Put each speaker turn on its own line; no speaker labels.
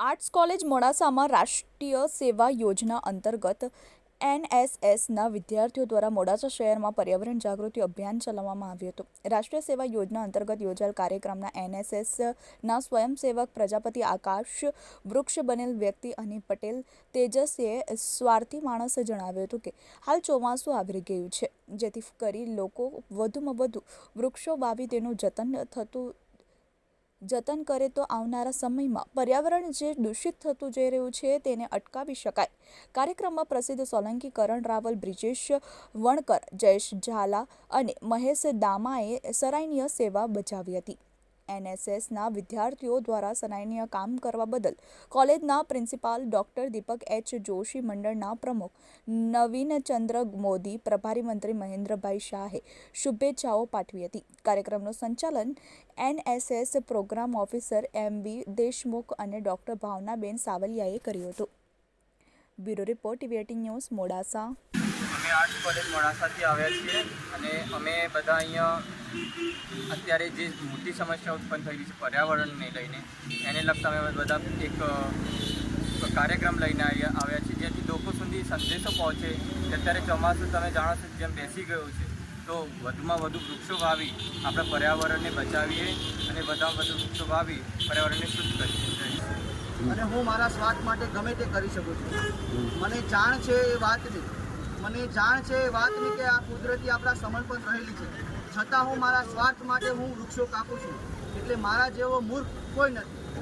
Arts college મોડાસામાં રાષ્ટ્રીય સેવા યોજના અંતર્ગત એનએસએસના વિદ્યાર્થીઓ દ્વારા મોડાસા શહેરમાં પર્યાવરણ જાગૃતિ અભિયાન ચલાવવામાં આવ્યું હતું. રાષ્ટ્રીય સેવા યોજના અંતર્ગત યોજાયેલ કાર્યક્રમના એનએસએસના સ્વયંસેવક પ્રજાપતિ આકાશ, વૃક્ષ બનેલ વ્યક્તિ અને પટેલ તેજસે સ્વાર્થી માણસે જણાવ્યું હતું કે, હાલ ચોમાસું આવી ગયું છે. જેથી કરી લોકો વધુમાં વધુ વૃક્ષો વાવી તેનું જતન થતું જતન કરે તો આવનારા સમયમાં પર્યાવરણ જે દૂષિત થતું જઈ રહ્યું છે તેને અટકાવી શકાય. કાર્યક્રમમાં પ્રસિદ્ધ સોલંકી કરણ રાવલ, બ્રિજેશ વણકર, જયેશ ઝાલા અને મહેશ દામાએ સરાહનીય સેવા બજાવી હતી. એનએસએસના વિદ્યાર્થીઓ દ્વારા સરાહનીય કામ કરવા બદલ કોલેજના principal doctor Deepak H Joshi મંડળના પ્રમુખ નવીનચંદ્ર મોદી, પ્રભારી મંત્રી મહેન્દ્રભાઈ શાહે શુભેચ્છાઓ પાઠવી હતી. કાર્યક્રમનું સંચાલન NSS program officer M B Deshmukh અને ડોક્ટર ભાવનાબેન સાવલિયાએ કર્યું હતું. Bureau report TV news Modasa.
Arts college મોડાસાથી આવ્યા છીએ અને અમે બધા અહીંયા અત્યારે જે મોટી સમસ્યા ઉત્પન્ન થઈ રહી છે પર્યાવરણને લઈને, એને લગતા અમે બધા એક કાર્યક્રમ લઈને આવ્યા આવ્યા છીએ. જેથી લોકો સુધી સંદેશો પહોંચે કે અત્યારે ચોમાસું તમે જાણો છો જેમ બેસી ગયું છે, તો વધુમાં વધુ વૃક્ષો વાવી, આપણે પર્યાવરણને બચાવીએ અને વધારે વધુ વૃક્ષો વાવી, પર્યાવરણને શુદ્ધ કરીએ
અને હું મારા સ્વાર્થ માટે ગમે તે કરી શકું છું. મને જાણ છે એ વાતની મને જાણ છે એ વાતની કે આ કુદરતી આપણા સમર્પણ રહેલી છે. છતાં હું મારા સ્વાર્થ માટે હું વૃક્ષો કાપું છું. એટલે મારા જેવો મૂર્ખ કોઈ નથી.